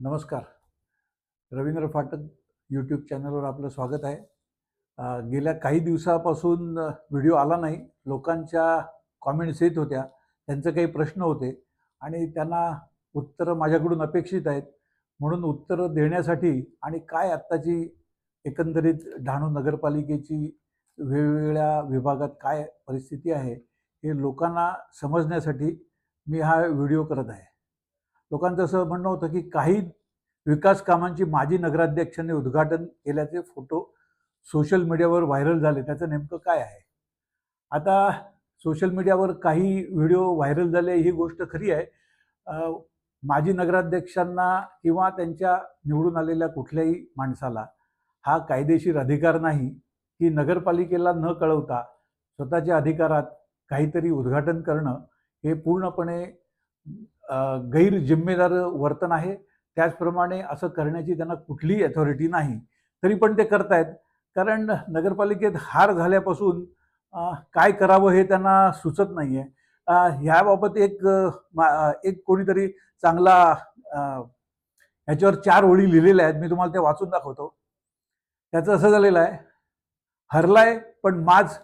नमस्कार. रवींद्र फाटक यूट्यूब चॅनलवर आपलं स्वागत आहे. गेल्या काही दिवसापासून व्हिडिओ आला नाही. लोकांच्या कॉमेंट्स येत होत्या. त्यांचे काही प्रश्न होते आणि त्यांना उत्तरं माझ्याकडून अपेक्षित आहेत. म्हणून उत्तरं देण्यासाठी आणि काय आत्ताची एकंदरीत डहाणू नगरपालिकेची वेगवेगळ्या विभागात काय परिस्थिती आहे हे लोकांना समजण्यासाठी मी हा व्हिडिओ करत आहे. लोकांचं असं म्हणणं होतं की काही विकास कामांची माजी नगराध्यक्षांनी उद्घाटन केल्याचे फोटो सोशल मीडियावर व्हायरल झाले. त्याचं नेमकं काय आहे? आता सोशल मीडियावर काही व्हिडिओ व्हायरल झाले ही गोष्ट खरी आहे. माजी नगराध्यक्षांना किंवा त्यांच्या निवडून आलेल्या कुठल्याही माणसाला हा कायदेशीर अधिकार नाही की नगरपालिकेला न कळवता स्वतःच्या अधिकारात काहीतरी उद्घाटन करणं हे पूर्णपणे गैरजिम्मेदार वर्तन आहे. त्याचप्रमाणे असं करण्याची त्यांना कुठलीही अथॉरिटी नाही. तरी पण ते करतायत. कारण नगरपालिकेत हार झाल्यापासून काय करावं हे त्यांना सुचत नाही आहे ह्याबाबत एक मा- एक कोणीतरी चांगला ह्याच्यावर चार ओळी लिहिलेल्या आहेत. मी तुम्हाला ते वाचून दाखवतो. त्याचं असं झालेलं आहे. हरलाय पण माज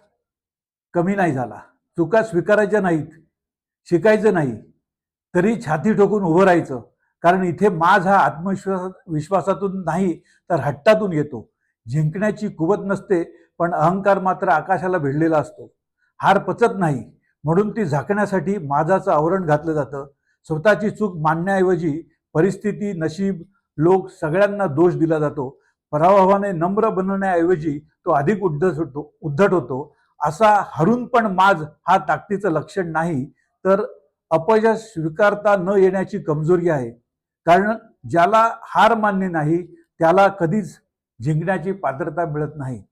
कमी नाही झाला. चुका स्वीकारायच्या नाहीत. शिकायचं नाही. तरी छाती ठोकून उभं राहायचं. कारण इथे माझ हा आत्मविश्वास विश्वासातून नाही तर हट्टातून येतो. जिंकण्याची कुवत नसते पण अहंकार मात्र आकाशाला भिडलेला असतो. हार पचत नाही. म्हणून ती झाकण्यासाठी माझाचं आवरण घातलं जातं. स्वतःची चूक मांडण्याऐवजी परिस्थिती नशीब लोक सगळ्यांना दोष दिला जातो. पराभवाने नम्र बनवण्याऐवजी तो अधिक उद्धट होतो उद्धट होतो. असा हरून पण माज हा ताकदीचं लक्षण नाही तर अपयश स्वीकारता न येण्याची कमजोरी आहे. कारण ज्याला हार मान्य नाही त्याला कधीच जिंकण्याची पात्रता मिळत नाही.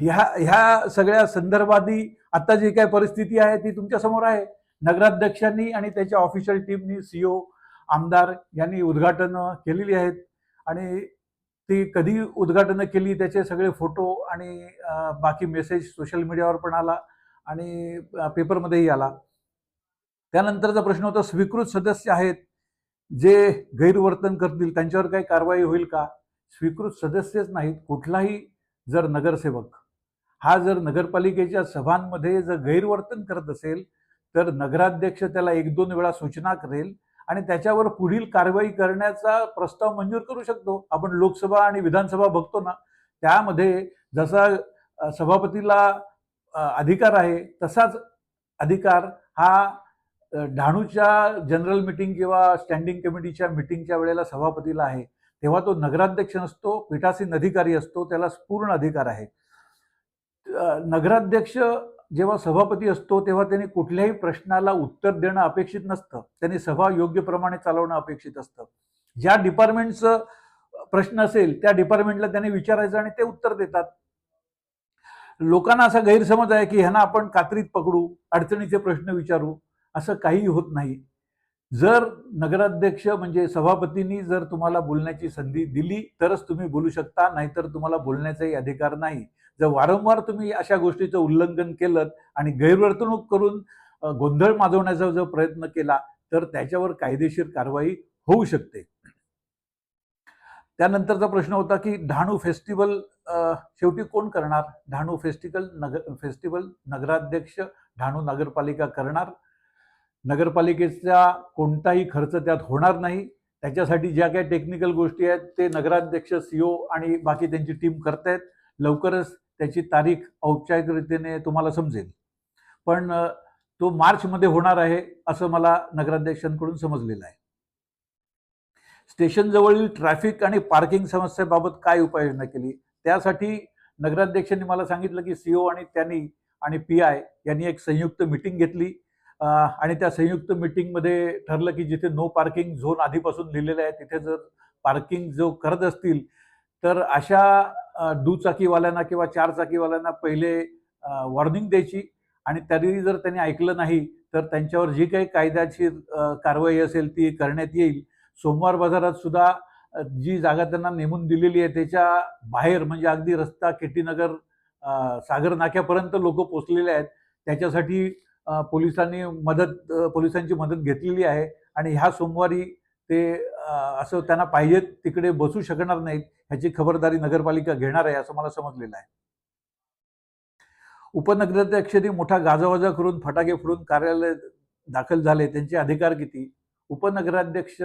ह्या ह्या सगळ्या संदर्भातही आता जी काय परिस्थिती आहे ती तुमच्यासमोर आहे. नगराध्यक्षांनी आणि त्याच्या ऑफिशियल टीमनी सीओ आमदार यांनी उद्घाटनं केलेली आहेत. आणि ती कधी उद्घाटनं केली त्याचे सगळे फोटो आणि बाकी मेसेज सोशल मीडियावर पण आला आणि पेपरमध्येही आला. त्यानंतरचा प्रश्न होता स्वीकृत सदस्य आहेत जे गैरवर्तन करतील त्यांच्यावर काही कारवाई होईल का? स्वीकृत सदस्यच नाहीत कुठलाही जर नगरसेवक हा जर नगरपालिकेच्या सभांमध्ये जर गैरवर्तन करत असेल तर नगराध्यक्ष त्याला एक दोन वेळा सूचना करेल आणि त्याच्यावर पुढील कारवाई करण्याचा प्रस्ताव मंजूर करू शकतो. आपण लोकसभा आणि विधानसभा बघतो ना त्यामध्ये जसा सभापतीला अधिकार आहे तसाच अधिकार हा डहाणूच्या जनरल मिटिंग किंवा स्टँडिंग कमिटीच्या मिटिंगच्या वेळेला सभापतीला आहे तेव्हा तो नगराध्यक्ष नसतो पीठासीन अधिकारी असतो त्याला पूर्ण अधिकार आहे. नगराध्यक्ष जेव्हा सभापती असतो तेव्हा त्यांनी कुठल्याही प्रश्नाला उत्तर देणं अपेक्षित नसतं. त्यांनी सभा योग्य प्रमाणे चालवणं अपेक्षित असतं. ज्या डिपार्टमेंटचं प्रश्न असेल त्या डिपार्टमेंटला त्यांनी विचारायचं आणि ते उत्तर देतात. लोकांना असा गैरसमज आहे की ह्यांना आपण कात्रीत पकडू अडचणीचे प्रश्न विचारू. असं काही होत नाही. जर नगराध्यक्ष म्हणजे सभापतींनी जर तुम्हाला बोलण्याची संधी दिली तरच तुम्ही बोलू शकता नाहीतर तुम्हाला बोलण्याचाही अधिकार नाही. जर वारंवार तुम्ही अशा गोष्टीचं उल्लंघन केलं आणि गैरवर्तणूक करून गोंधळ माजवण्याचा जर प्रयत्न केला तर त्याच्यावर कायदेशीर कारवाई होऊ शकते. त्यानंतरचा प्रश्न होता की डहाणू फेस्टिवल शेवटी कोण करणार? डहाणू फेस्टिवल नगर फेस्टिवल नगराध्यक्ष डहाणू नगरपालिका करणार? नगरपालिकेचा कोणताही खर्च त्यात होणार नाही. त्याच्यासाठी ज्या काही टेक्निकल गोष्टी आहेत ते नगराध्यक्ष सीओ आणि बाकी त्यांची टीम करतायत. लवकरच त्याची तारीख औपचारिकरितीने तुम्हाला समजेल. पण तो मार्चमध्ये होणार आहे असं मला नगराध्यक्षांकडून समजलेलं आहे. स्टेशनजवळील ट्रॅफिक आणि पार्किंग समस्येबाबत काय उपाययोजना केली? त्यासाठी नगराध्यक्षांनी मला सांगितलं की सीओ आणि त्यांनी आणि पी आय यांनी एक संयुक्त मिटिंग घेतली. आणि त्या संयुक्त मिटिंगमध्ये ठरलं की जिथे नो पार्किंग झोन आधीपासून लिहिलेलं आहे तिथे जर पार्किंग जो करत असतील तर अशा दुचाकीवाल्यांना किंवा चार चाकीवाल्यांना पहिले वॉर्निंग द्यायची. आणि तरी जर त्यांनी ऐकलं नाही तर त्यांच्यावर जी काही कायद्याची कारवाई असेल ती करण्यात येईल. सोमवार बाजारात सुद्धा जी जागा त्यांना नेमून दिलेली आहे त्याच्या बाहेर म्हणजे अगदी रस्ता केटीनगर सागर नाक्यापर्यंत लोक पोचलेले आहेत. त्याच्यासाठी पोलिसांनी मदत पोलिसांची मदत घेतलेली आहे आणि ह्या सोमवारी ते असं त्यांना पाहिजे तिकडे बसू शकणार नाहीत ह्याची खबरदारी नगरपालिका घेणार आहे असं मला समजलेलं आहे. उपनगराध्यक्षांनी मोठा गाजावाजा करून फटाके फोडून कार्यालय दाखल झाले. त्यांचे अधिकार किती? उपनगराध्यक्ष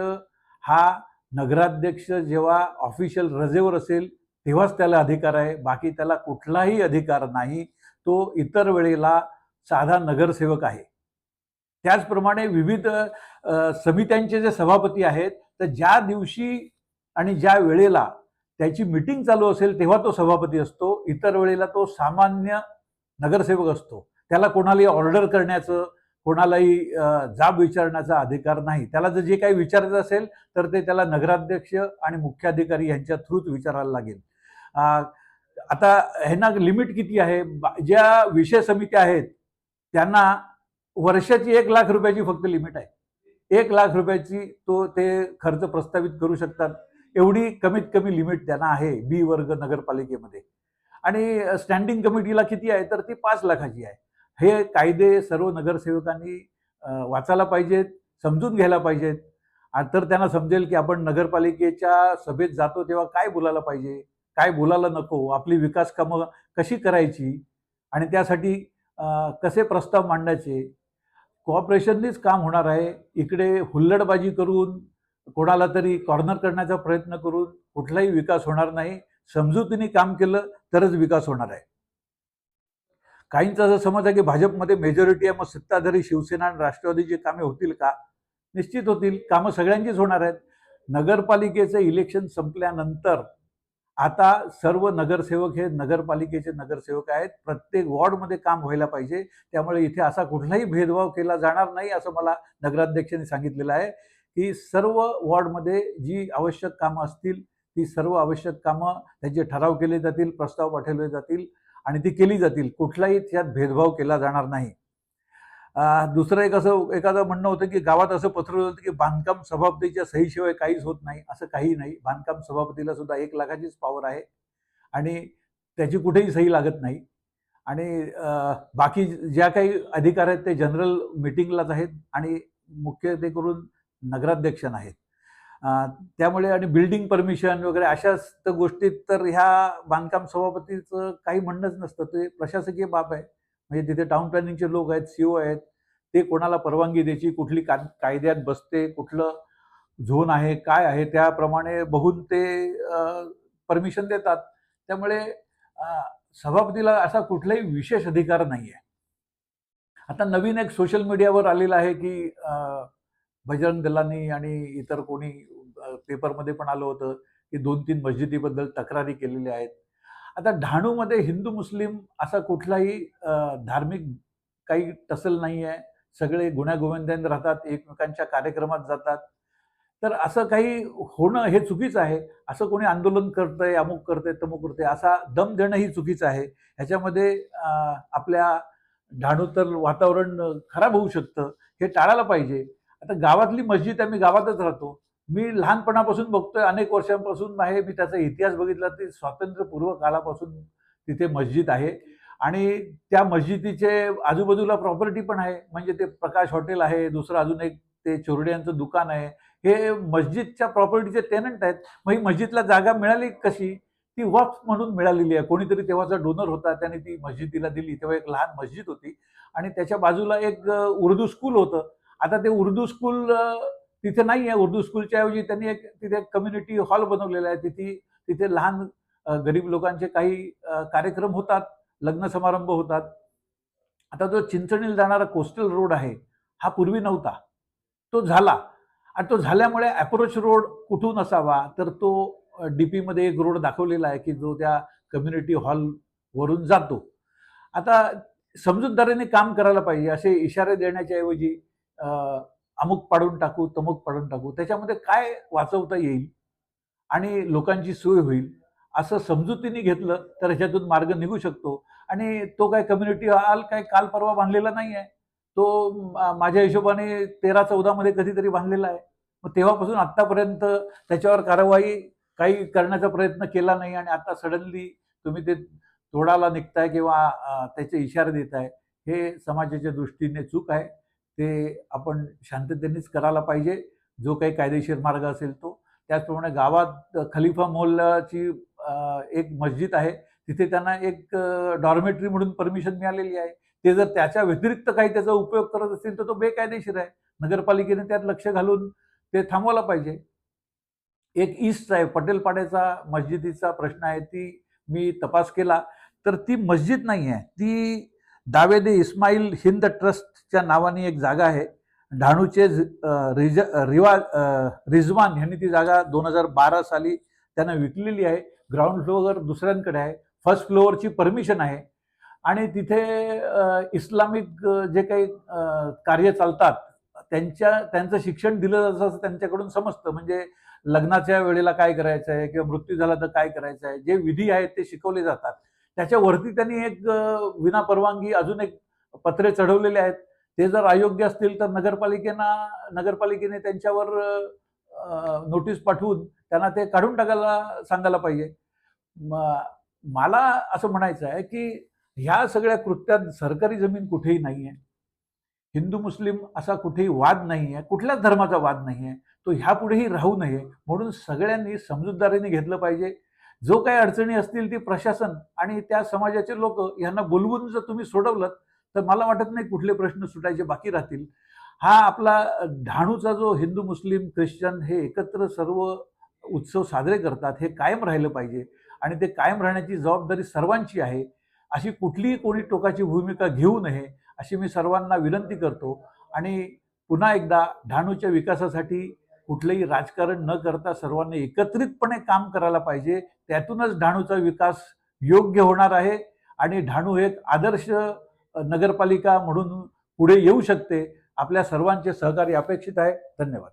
हा नगराध्यक्ष जेव्हा ऑफिशियल रजेवर असेल तेव्हाच त्याला अधिकार आहे. बाकी त्याला कुठलाही अधिकार नाही. तो इतर वेळेला साधा नगरसेवक आहे. त्याचप्रमाणे विविध समित्यांचे जे सभापती आहेत तर ज्या दिवशी आणि ज्या वेळेला त्याची मिटिंग चालू असेल तेव्हा तो सभापती असतो. इतर वेळेला तो सामान्य नगरसेवक असतो. त्याला कोणालाही ऑर्डर करण्याचं कोणालाही जाब विचारण्याचा अधिकार नाही. त्याला जर जे काही विचारायचं असेल तर ते त्याला नगराध्यक्ष आणि मुख्याधिकारी यांच्या थ्रूच विचारायला लागेल. आता ह्यांना लिमिट किती आहे? बा- ज्या विषय समित्या आहेत त्यांना वर्षाची एक लाख रुपयाची फक्त लिमिट आहे. एक लाख रुपयाची तो ते खर्च प्रस्तावित करू शकतात. एवढी कमीत कमी लिमिट त्यांना आहे बी वर्ग नगरपालिकेमध्ये. आणि स्टँडिंग कमिटीला किती आहे? तर ती पाच लाखाची आहे. हे कायदे सर्व नगरसेवकांनी वाचायला पाहिजेत समजून घ्यायला पाहिजेत. तर त्यांना समजेल की आपण नगरपालिकेच्या सभेत जातो तेव्हा काय बोलायला पाहिजे? काय बोलायला नको? आपली विकास कामं कशी करायची? आणि त्यासाठी कसे प्रस्ताव मांडायचे? कॉपरेशननेच काम होणार आहे. इकडे हुल्लडबाजी करून कोणाला तरी कॉर्नर करण्याचा प्रयत्न करून कुठलाही विकास होणार नाही. समजुतीने काम केलं तरच विकास होणार आहे. काहींचा असं समज आहे की भाजपमध्ये मेजॉरिटी आहे मग सत्ताधारी शिवसेना आणि राष्ट्रवादीची कामे होतील का? निश्चित होतील. कामं सगळ्यांचीच होणार आहेत. नगरपालिकेचं इलेक्शन संपल्यानंतर आता सर्व नगरसेवक हे नगरपालिकेचे नगरसेवक आहेत. प्रत्येक वॉर्डमध्ये काम व्हायला पाहिजे. त्यामुळे इथे असा कुठलाही भेदभाव केला जाणार नाही असं मला नगराध्यक्षांनी सांगितलेलं आहे की सर्व वॉर्डमध्ये जी आवश्यक कामं असतील ती सर्व आवश्यक कामं त्यांचे ठराव केले जातील प्रस्ताव पाठवले जातील आणि ती केली जातील. कुठलाही त्यात भेदभाव केला जाणार नाही. दुसरं एक असं एखादं म्हणणं होतं की गावात असं पत्रलं होतं की बांधकाम सभापतीच्या सहीशिवाय काहीच होत नाही असं काही नाही. बांधकाम सभापतीला सुद्धा एक लाखाचीच पॉवर आहे. आणि त्याची कुठेही सही लागत नाही. आणि बाकी ज्या काही अधिकार आहेत ते जनरल मिटिंगलाच आहेत आणि मुख्य ते करून नगराध्यक्षण आहेत त्यामुळे आणि बिल्डिंग परमिशन वगैरे अशाच तर गोष्टीत तर ह्या बांधकाम सभापतीचं काही म्हणणंच नसतं. ते प्रशासकीय बाब आहे. म्हणजे तिथे टाउन प्लॅनिंगचे लोक आहेत सीओ आहेत ते कोणाला परवानगी द्यायची कुठली का कायद्यात बसते कुठलं झोन आहे काय आहे त्याप्रमाणे बघून ते परमिशन देतात. त्यामुळे सभापतीला असा कुठलाही विशेष अधिकार नाही आहे आता नवीन एक सोशल मीडियावर आलेलं आहे की भजरंग बजरंग दलांनी आणि इतर कोणी पेपरमध्ये पण आलं होतं की दोन तीन मस्जिदीबद्दल तक्रारी केलेल्या आहेत. आता डहाणूमध्ये हिंदू मुस्लिम असा कुठलाही धार्मिक काही टसल नाही आहे सगळे गुण्यागोविंदाने राहतात एकमेकांच्या कार्यक्रमात जातात. तर असं काही होणं हे चुकीचं आहे. असं कोणी आंदोलन करतंय अमुक करतंय तमुक करतंय असा दम देणं ही चुकीचं आहे. ह्याच्यामध्ये आपल्या ढाणू तर वातावरण खराब होऊ शकतं हे टाळायला पाहिजे. आता गावातली मस्जिद आम्ही गावातच राहतो. मी लहानपणापासून बघतोय अनेक वर्षांपासून आहे. मी त्याचा इतिहास बघितला ते स्वातंत्र्यपूर्व काळापासून तिथे मस्जिद आहे. आणि त्या मस्जिदीचे आजूबाजूला प्रॉपर्टी पण आहे. म्हणजे ते प्रकाश हॉटेल आहे दुसरं अजून एक ते चोरड्यांचं दुकान आहे. हे मस्जिदच्या प्रॉपर्टीचे टेनंट आहेत. मग ही मस्जिदला जागा मिळाली कशी? ती वक्फ म्हणून मिळालेली आहे. कोणीतरी तेव्हाचा डोनर होता त्याने ती मस्जिदीला दिली. तेव्हा एक लहान मस्जिद होती. आणि त्याच्या बाजूला एक उर्दू स्कूल होतं. आता ते उर्दू स्कूल तिथे नाही आहे उर्दू स्कूलच्या ऐवजी त्यांनी एक तिथे कम्युनिटी हॉल बनवलेला आहे. तिथे तिथे लहान गरीब लोकांचे काही कार्यक्रम होतात लग्न समारंभ होतात. आता जो चिंचणीला जाणारा कोस्टल रोड आहे हा पूर्वी नव्हता. तो झाला. आणि तो झाल्यामुळे अप्रोच रोड कुठून असावा तर तो डी पीमध्ये एक रोड दाखवलेला आहे की जो त्या कम्युनिटी हॉलवरून जातो. आता समजूतदारीने काम करायला पाहिजे असे इशारे देण्याच्या ऐवजी अमुक पाडून टाकू तमुक पाडून टाकू त्याच्यामध्ये काय वाचवता येईल आणि लोकांची सोय होईल असं समजुतीने घेतलं तर ह्याच्यातून मार्ग निघू शकतो. आणि तो काय कम्युनिटी हॉल काय काल परवा बांधलेला नाही आहे तो माझ्या हिशोबाने तेरा चौदामध्ये कधीतरी बांधलेला आहे. मग तेव्हापासून आत्तापर्यंत त्याच्यावर कारवाई काही करण्याचा प्रयत्न केला नाही आणि आता सडनली तुम्ही ते तोडाला निघताय किंवा त्याचे इशारे देताय हे समाजाच्या दृष्टीने चूक आहे. ते आपण शांततेनेच करायला पाहिजे. जो काही कायदेशीर मार्ग असेल तो. त्याचप्रमाणे गावात खलिफा मोहल्लाची एक मस्जिद आहे. तिथे त्यांना एक डॉर्मेटरी म्हणून परमिशन मिळालेली आहे. ते जर त्याच्या व्यतिरिक्त काही त्याचा उपयोग करत असतील तर तो बेकायदेशीर आहे. नगरपालिकेने त्यात लक्ष घालून ते थांबवायला पाहिजे. एक ईस्ट आहे पटेलपाड्याचा मस्जिदीचा प्रश्न आहे. ती मी तपास केला. तर ती मस्जिद नाही आहे. ती दावेदे इस्माईल हिंद ट्रस्टच्या नावाने एक जागा आहे. डहाणूचे रिज रिवा रिजवान यांनी ती जागा दोन हजार बारा साली त्यांना विकलेली आहे. ग्राउंड फ्लोअर दुसऱ्यांकडे आहे. फर्स्ट फ्लोअरची परमिशन आहे. आणि तिथे इस्लामिक जे काही कार्य चालतात त्यांच्या त्यांचं शिक्षण दिलं जातं असं त्यांच्याकडून समजतं. म्हणजे लग्नाच्या वेळेला काय करायचं आहे किंवा मृत्यू झाला तर काय करायचं आहे? जे विधी आहेत ते शिकवले जातात. त्याच्यावरती त्यांनी एक विना परवानगी अजून एक पत्रे चढवलेले आहेत. ते जर अयोग्य असतील तर नगरपालिकेना नगरपालिकेने त्यांच्यावर नोटीस पाठवून त्यांना ते काढून टाकायला सांगायला पाहिजे. मला असं म्हणायचं आहे की ह्या सगळ्या कृत्यात सरकारी जमीन कुठेही नाही आहे हिंदू मुस्लिम असा कुठेही वाद नाही आहे कुठल्याच धर्माचा वाद नाही आहे तो ह्यापुढेही राहू नये म्हणून सगळ्यांनी समजूतदारीने घेतलं पाहिजे. जो काही अडचणी असतील ती प्रशासन आणि त्या समाजाचे लोक यांना बोलवून जर तुम्ही सोडवलं तर मला वाटत नाही कुठले प्रश्न सुटायचे बाकी राहतील. हा आपला ढाणूचा जो हिंदू मुस्लिम ख्रिश्चन हे एकत्र सर्व उत्सव साजरे करतात हे कायम राहिलं पाहिजे आणि ते कायम राहण्याची जबाबदारी सर्वांची आहे. अशी कुठलीही कोणी टोकाची भूमिका घेऊ नये अशी मी सर्वांना विनंती करतो. आणि पुन्हा एकदा ढाणूच्या विकासासाठी कुठलंही राजकारण न करता सर्वांनी एकत्रितपणे काम करायला पाहिजे. त्यातूनच डहाणूचा विकास योग्य होणार आहे आणि डहाणू एक आदर्श नगरपालिका म्हणून पुढे येऊ शकते. आपल्या सर्वांचे सहकार्य अपेक्षित आहे. धन्यवाद.